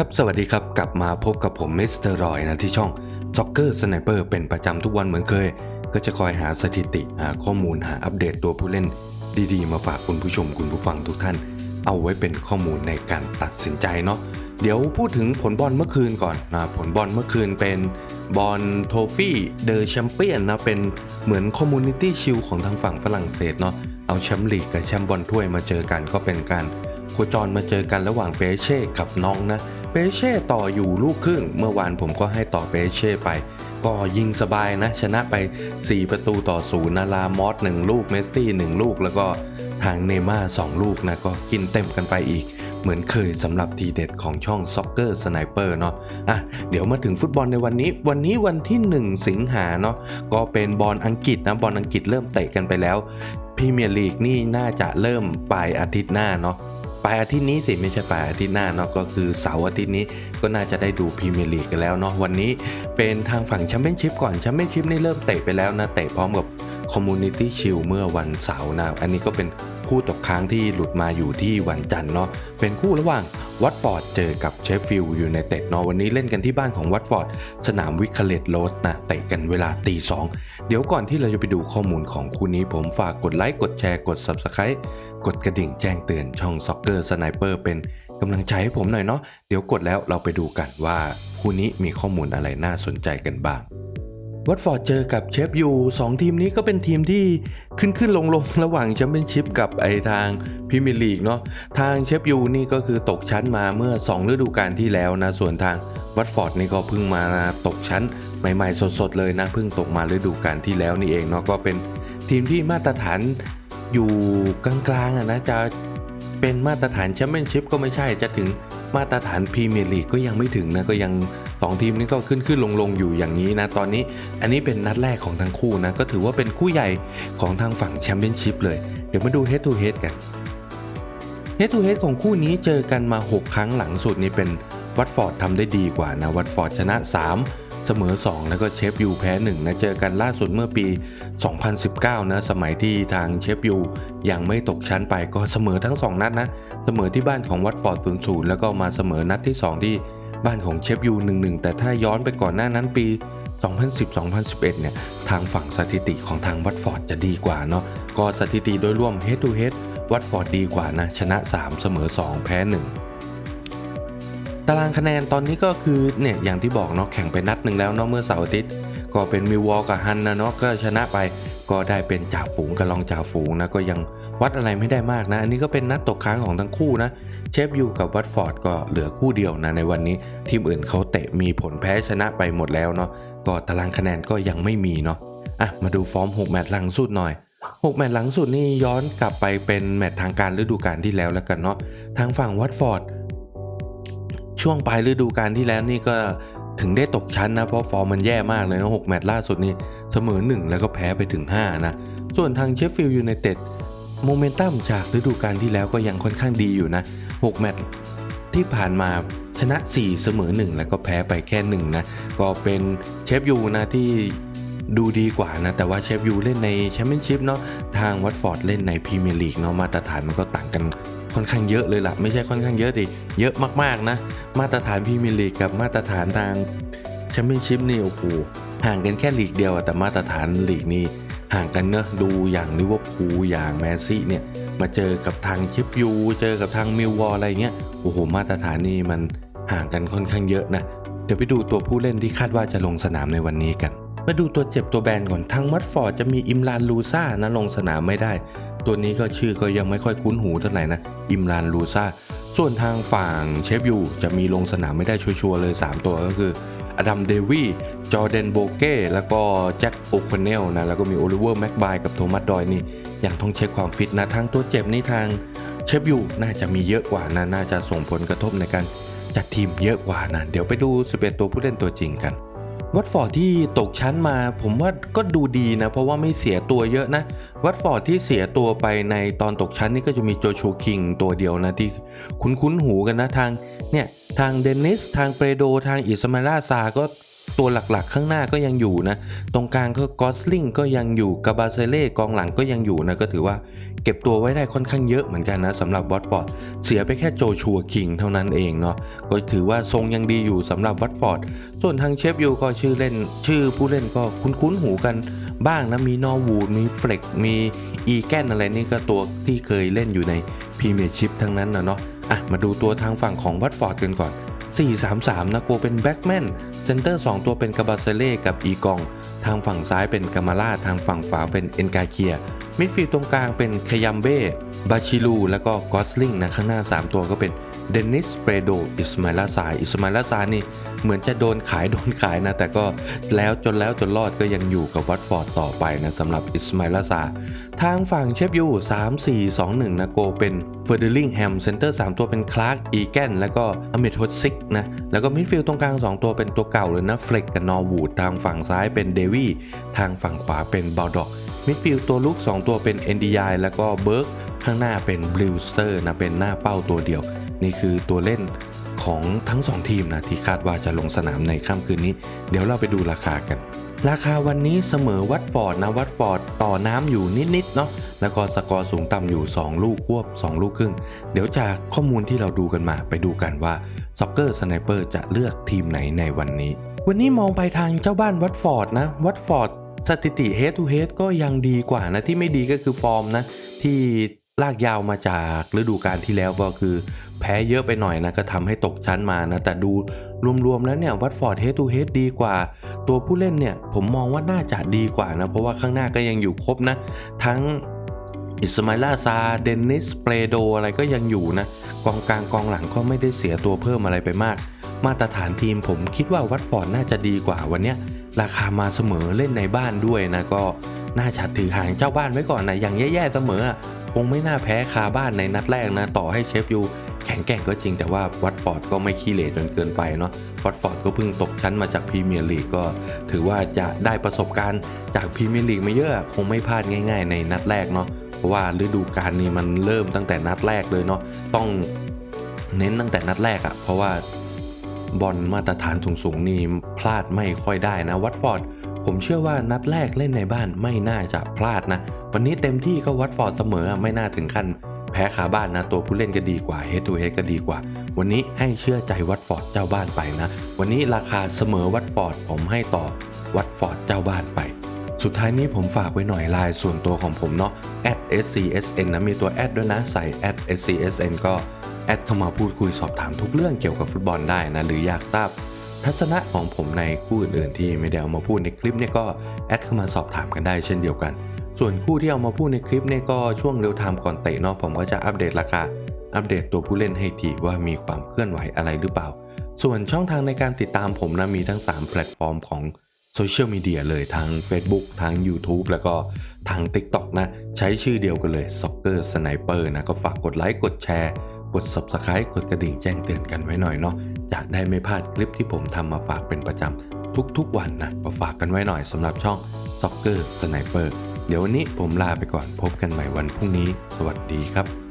ครับ สวัสดีครับ กลับมาพบกับผมมิสเตอร์รอยนะที่ช่อง Soccer Sniper เป็นประจำทุกวันเหมือนเคย ก็จะคอยหาสถิติหาข้อมูลหาอัปเดตตัวผู้เล่น ดีๆ มาฝากคุณผู้ชมคุณผู้ฟังทุกท่าน เอาไว้เป็นข้อมูลในการตัดสินใจเนาะเดี๋ยวพูดถึงผลบอลเมื่อคืนก่อนนะผลบอลเมื่อคืนเป็นบอลโทฟี่เดอะแชมเปี้ยนนะเป็นเหมือนคอมมูนิตี้ชิลของทางฝั่งฝรั่งเศสเนาะเอาแชมป์ลีกกับแชมป์บอลถ้วยมาเจอกันก็เป็นการโคจรมาเจอกันระหว่างเปเช่กับน้องนะ เปเช่ต่ออยู่ลูกครึ่ง เมื่อวานผมก็ให้ต่อเปเช่ไป ก็ยิงสบายนะ ชนะไป 4 ประตูต่อศูนย์นาลามอส1ลูกเมสซี่ 1 ลูก แล้วก็ทางเนย์ม่า2ลูกนะ ก็กินเต็มกันไปอีก เหมือนเคยสำหรับทีเด็ดของช่อง Soccer Sniper เนาะอะเดี๋ยวมาถึงฟุตบอลในวันนี้ วันนี้วันที่ 1 สิงหาเนาะก็เป็นบอลอังกฤษนะบอลอังกฤษเริ่มเตะกันไปแล้วพรีเมียร์ลีกนี่น่าจะเริ่มปลายอาทิตย์หน้าเนาะ ปลายอาทิตย์นี้สิไม่ใช่ปลายอาทิตย์หน้าเนาะก็คือเสาร์อาทิตย์นี้ก็น่าจะได้ดูพรีเมียร์ลีกกันแล้วเนาะวันนี้เป็นทางฝั่งแชมเปี้ยนชิพก่อนแชมเปี้ยนชิพนี่เริ่มเตะไปแล้วนะเตะพร้อมกับ คอมมูนิตี้ชิลเมื่อวันเสาร์นะอันนี้ก็เป็นคู่ตกค้างที่หลุดมาอยู่ที่วันจันทร์เนาะเป็นคู่ระหว่างวัตฟอร์ดเจอกับเชฟฟิลด์ยูไนเต็ดเนาะวันนี้เล่นกันที่บ้านของวัตฟอร์ดสนามวิคเคเลตโรดนะเตะกันเวลาตีสองเดี๋ยวก่อนที่เราจะไปดูข้อมูลของคู่นี้ผมฝากกดไลค์กดแชร์กด Subscribe กดกระดิ่งแจ้งเตือนช่อง Soccer Sniper เป็นกำลังใจให้ผมหน่อยเนาะเดี๋ยวกดแล้วเราไปดูกันว่าคู่นี้มีข้อมูลอะไรน่าสนใจกันบ้าง วัตฟอร์ดเจอกับเชฟยูสองทีมนี้ก็เป็นทีมที่ขึ้นขึ้นลงลงระหว่างแชมเปี้ยนชิพกับไอทางพรีเมียร์ลีกเนาะทางเชฟยูนี่ก็คือตกชั้นมาเมื่อ 2 ฤดูกาลที่แล้วนะ ส่วนทางวัตฟอร์ดนี่ก็เพิ่งมาตกชั้นใหม่ๆ สดๆ เลยนะ เพิ่งตกมาฤดูกาลที่แล้วนี่เองเนาะก็เป็นทีมที่มาตรฐานอยู่กลางๆนะจะเป็นมาตรฐานแชมเปี้ยนชิพก็ไม่ใช่จะถึงมาตรฐานพรีเมียร์ลีกก็ยังไม่ถึงนะก็ยัง สองทีมนี้ก็ขึ้นขึ้นลงลงอยู่อย่างนี้นะตอนนี้อันนี้เป็นนัดแรกของทั้งคู่นะก็ถือว่าเป็นคู่ใหญ่ของทางฝั่งแชมเปี้ยนชิพเลย เดี๋ยวมาดู head to head กัน head to head ของคู่นี้เจอกันมา 6 ครั้งหลังสุดนี้เป็นวัตฟอร์ดทำได้ดีกว่านะวัตฟอร์ดชนะ 3เสมอ 2 แล้วก็เชฟยูแพ้1นะเจอกันล่าสุดเมื่อปี 2019 นะสมัยที่ทางเชฟยูยังไม่ตกชั้นไปก็เสมอทั้ง 2 นัดนะ เสมอที่บ้านของวัตฟอร์ด0-0แล้วก็มาเสมอนัดที่ 2 ที่ บ้านของเชฟยู1-1 แต่ถ้าย้อนไปก่อนหน้านั้นปี 2010-2011 เนี่ย ทางฝั่งสถิติของทางวัตฟอร์ดจะดีกว่าเนาะ ก็สถิติโดยรวม head to head วัตฟอร์ดดีกว่านะ ชนะ 3 เสมอ 2 แพ้ 1 ตารางคะแนนตอนนี้ก็คือเนี่ยอย่างที่บอกเนาะแข่งไปนัดหนึ่งแล้วเนาะเมื่อเสาร์อาทิตย์ก็เป็นมิววอลกับฮันนะเนาะก็ชนะไปก็ได้เป็นจ่าฝูงกับรองจ่าฝูงนะก็ยัง วัดอะไรไม่ได้มากนะ อันนี้ก็เป็นนัดตกค้างของทั้งคู่นะ เชฟยูกับวัตฟอร์ดก็เหลือคู่เดียวนะในวันนี้ ทีมอื่นเขาเตะมีผลแพ้ชนะไปหมดแล้วเนาะก็ตารางคะแนนก็ยังไม่มีเนาะอะมาดูฟอร์ม 6 แมตช์หลังสุดหน่อย 6 แมตช์หลังสุดนี่ย้อนกลับไปเป็นแมตช์ทางการฤดูกาลที่แล้วแล้วกันเนาะทางฝั่งวัตฟอร์ดช่วงปลายฤดูกาลที่แล้วนี่ก็ถึงได้ตกชั้นนะเพราะฟอร์มมันแย่มากเลยนะ6แมตช์ล่าสุดนี่เสมอ 1 แล้วก็แพ้ไปถึง 5 นะ ส่วนทางเชฟฟิลด์ยูไนเต็ด โมเมนตัมจากฤดูกาลที่แล้วก็ยังค่อนข้างดีอยู่นะ 6 แมตช์ที่ผ่านมาชนะ 4 เสมอ 1 แล้วก็แพ้ไปแค่ 1 นะ ก็เป็นเชฟยูนะที่ดูดีกว่านะ แต่ว่าเชฟยูเล่นในแชมเปี้ยนชิพเนาะทางวัตฟอร์ดเล่นในพรีเมียร์ลีกเนาะมาตรฐานมันก็ต่างกันค่อนข้างเยอะเลยล่ะ ไม่ใช่ค่อนข้างเยอะดิเยอะมากๆนะ มาตรฐานพรีเมียร์ลีกกับมาตรฐานทางแชมเปี้ยนชิพนี่โอ้โหห่างกันแค่ลีกเดียวอะแต่มาตรฐานลีกนี่ ห่างกันเนอะดูอย่างลิเวอร์พูลอย่างแมนซี่เนี่ย มาเจอกับทางชิปยูเจอกับทางมิลวอลอะไรเงี้ยโอ้โหมาตรฐานนี่มันห่างกันค่อนข้างเยอะนะ เดี๋ยวไปดูตัวผู้เล่นที่คาดว่าจะลงสนามในวันนี้กัน มาดูตัวเจ็บตัวแบนก่อนทางมัตฟอร์ดจะมีอิมรานลูซ่านะลงสนามไม่ได้ ตัวนี้ก็ชื่อก็ยังไม่ค่อยคุ้นหูเท่าไหร่นะอิมรานลูซ่าส่วนทางฝั่งเชฟยูจะมีลงสนามไม่ได้ชัวร์เลย 3 ตัวก็คือ อดัมเดวีจอร์แดนโบเก้ แล้วก็แจ็คโอคอนเนลนะ แล้วก็มีโอลิเวอร์แม็กบายกับโทมัสดอยนี่ยังต้องเช็คความฟิตนะทั้งตัวเจ็บนี่ทางเชฟยูน่าจะมีเยอะกว่านะ น่าจะส่งผลกระทบในการจัดทีมเยอะกว่านะ เดี๋ยวไปดู 11 ตัวผู้เล่นตัวจริงกัน วัตฟอร์ดที่ตกชั้นมาผมว่าก็ดูดีนะ เพราะว่าไม่เสียตัวเยอะนะ วัตฟอร์ดที่เสียตัวไปในตอนตกชั้นนี่ก็จะมีโจชูคิงตัวเดียวนะ ที่คุ้นคุ้นหูกันนะทางเนี่ย ทางเดนิส ทางเปโดทางอิสมาลาซาก็ ตัวหลักๆ ข้างหน้าก็ยังอยู่นะ ตรงกลางก็กอสลิงก็ยังอยู่กาบาเซเล่กองหลังก็ยังอยู่นะ ก็ถือว่าเก็บตัวไว้ได้ค่อนข้างเยอะเหมือนกันนะสำหรับวัตฟอร์ดเสียไปแค่โจชัวคิงเท่านั้นเองเนาะก็ถือว่าทรงยังดีอยู่สำหรับวัตฟอร์ดส่วนทางเชฟยูก็ชื่อเล่น ชื่อผู้เล่นก็คุ้นๆหูกันบ้างนะมีนอวูดมีเฟล็กมีอีแกนอะไรนี่ก็ตัวที่เคยเล่นอยู่ในพรีเมียร์ชิพทั้งนั้นนะเนาะอะมาดูตัวทางฝั่งของวัตฟอร์ดกันก่อน4-3-3นะโกเป็นแบ็กแมน เซนเตอร์ 2 ตัวเป็นกาบาเซเล่กับอีกอง ทางฝั่งซ้ายเป็นกามาล่าทางฝั่งขวาเป็นเอ็นกาเคีย มิดฟิลด์ตรงกลางเป็นคยัมเบ้บาชิลู และก็กอสลิงนะข้างหน้า 3 ตัวก็เป็น เดนิสเปรโดอิสมาลาซาอิสมาลาซานี่เหมือนจะโดนขายโดนขายนะ แต่ก็แล้วจนแล้วจนรอดก็ยังอยู่กับวัตฟอร์ดต่อไปนะสำหรับอิสมาลาซาทางฝั่งเชฟยู3 4 2 1นะโกเป็นเฟอร์เดลิงแฮมเซนเตอร์ 3 ตัวเป็นคลาร์กอีแกนแล้วก็อเมทโฮซิกนะ แล้วก็มิดฟิลด์ตรงกลาง 2 ตัวเป็นตัวเก่าเลยนะเฟล็กกับนอร์วูดทางฝั่งซ้ายเป็นเดวี่ทางฝั่งขวาเป็นบ l ลด็อกมิดฟิลด์ตัวลุก 2 ตัวเป็นเอนดียแล้วก็เบิร์กข้างหน้าเป็นบลิวสเตอร์นะเป็นหน้าเป้าตัวเดียว นี่คือตัวเล่นของทั้ง 2 ทีมนะที่คาดว่าจะลงสนามในค่ำคืนนี้ เดี๋ยวเราไปดูราคากัน ราคาวันนี้เสมอวัตฟอร์ดนะวัตฟอร์ดต่อน้ำอยู่นิดๆเนาะแล้วก็สกอร์สูงต่ำอยู่ 2 ลูกควบ 2 ลูกครึ่ง เดี๋ยวจากข้อมูลที่เราดูกันมาไปดูกันว่าซ็อกเกอร์สไนเปอร์จะเลือกทีมไหนในวันนี้ วันนี้มองไปทางเจ้าบ้านวัตฟอร์ดนะวัตฟอร์ดสถิติ head to head ก็ยังดีกว่านะที่ไม่ดีก็คือฟอร์มนะที่ ลากยาวมาจากฤดูกาลที่แล้วก็คือ แพ้เยอะไปหน่อยนะก็ทำให้ตกชั้นมานะ แต่ดูรวมๆแล้วเนี่ยวัตฟอร์ดเฮดทูเฮดดีกว่า ตัวผู้เล่นเนี่ยผมมองว่าน่าจะดีกว่านะ เพราะว่าข้างหน้าก็ยังอยู่ครบนะ ทั้งอิสมาลาซาเดนนิสเปโดอะไรก็ยังอยู่นะ กองกลางกองหลังก็ไม่ได้เสียตัวเพิ่มอะไรไปมาก มาตรฐานทีมผมคิดว่าวัตฟอร์ดน่าจะดีกว่าวันเนี้ยราคามาเสมอเล่นในบ้านด้วยนะก็น่าจะถือหางเจ้าบ้านไว้ก่อนนะอย่างแย่ๆเสมอ คงไม่น่าแพ้คาบ้านในนัดแรกนะ ต่อให้เชฟยูแข็งแกร่งก็จริงแต่ว่าวัตฟอร์ดก็ไม่ขี้เหร่จนเกินไปเนาะวัตฟอร์ดก็เพิ่งตกชั้นมาจากพรีเมียร์ลีกก็ ถือว่าจะได้ประสบการณ์จากพรีเมียร์ลีกมาเยอะคงไม่พลาดง่าย ๆ ในนัดแรกเนาะเพราะว่าฤดูกาลนี้มันเริ่มตั้งแต่นัดแรกเลยเนาะต้องเน้นตั้งแต่นัดแรกอะ่ะเพราะว่าบอลมาตรฐานสูงๆนี่พลาดไม่ค่อยได้นะวัตฟอร์ด ผมเชื่อว่านัดแรกเล่นในบ้านไม่น่าจะพลาดนะ วันนี้เต็มที่ก็วัดฟอร์ดเสมอไม่น่าถึงขั้นแพ้ขาบ้านนะ ตัวผู้เล่นก็ดีกว่าเฮดทูเฮดก็ดีกว่า วันนี้ให้เชื่อใจวัดฟอร์ดเจ้าบ้านไปนะ วันนี้ราคาเสมอวัดฟอร์ดผมให้ต่อวัดฟอร์ดเจ้าบ้านไป สุดท้ายนี้ผมฝากไว้หน่อยไลน์ส่วนตัวของผมเนาะ @scsn นะมีตัวแอดด้วยนะใส่ @scsn ก็แอดเข้ามาพูดคุยสอบถามทุกเรื่องเกี่ยวกับฟุตบอลได้นะ หรืออยากทราบ ทัศนะของผมในคู่อื่นๆที่ไม่ได้เอามาพูดในคลิปเนี่ยก็แอดเข้ามาสอบถามกันได้เช่นเดียวกัน ส่วนคู่ที่เอามาพูดในคลิปเนี่ยก็ช่วงเร็วไทม์ก่อนเตะเนาะผมก็จะอัปเดตราคา อัปเดตตัวผู้เล่นให้ทีว่ามีความเคลื่อนไหวอะไรหรือเปล่า ส่วนช่องทางในการติดตามผมนะมีทั้ง 3 แพลตฟอร์มของโซเชียลมีเดียเลยทั้ง Facebook ทั้ง YouTube แล้วก็ทาง TikTok นะ ใช้ชื่อเดียวกันเลย Soccer Sniper นะ ก็ฝากกดไลค์ กดแชร์ กด Subscribe กดกระดิ่งแจ้งเตือนกันไว้หน่อยเนาะ จะได้ไม่พลาดคลิปที่ผมทำมาฝากเป็นประจำทุกๆวันนะมาฝากกันไว้หน่อยสำหรับช่อง Soccer Sniper เดี๋ยววันนี้ผมลาไปก่อนพบกันใหม่วันพรุ่งนี้ สวัสดีครับ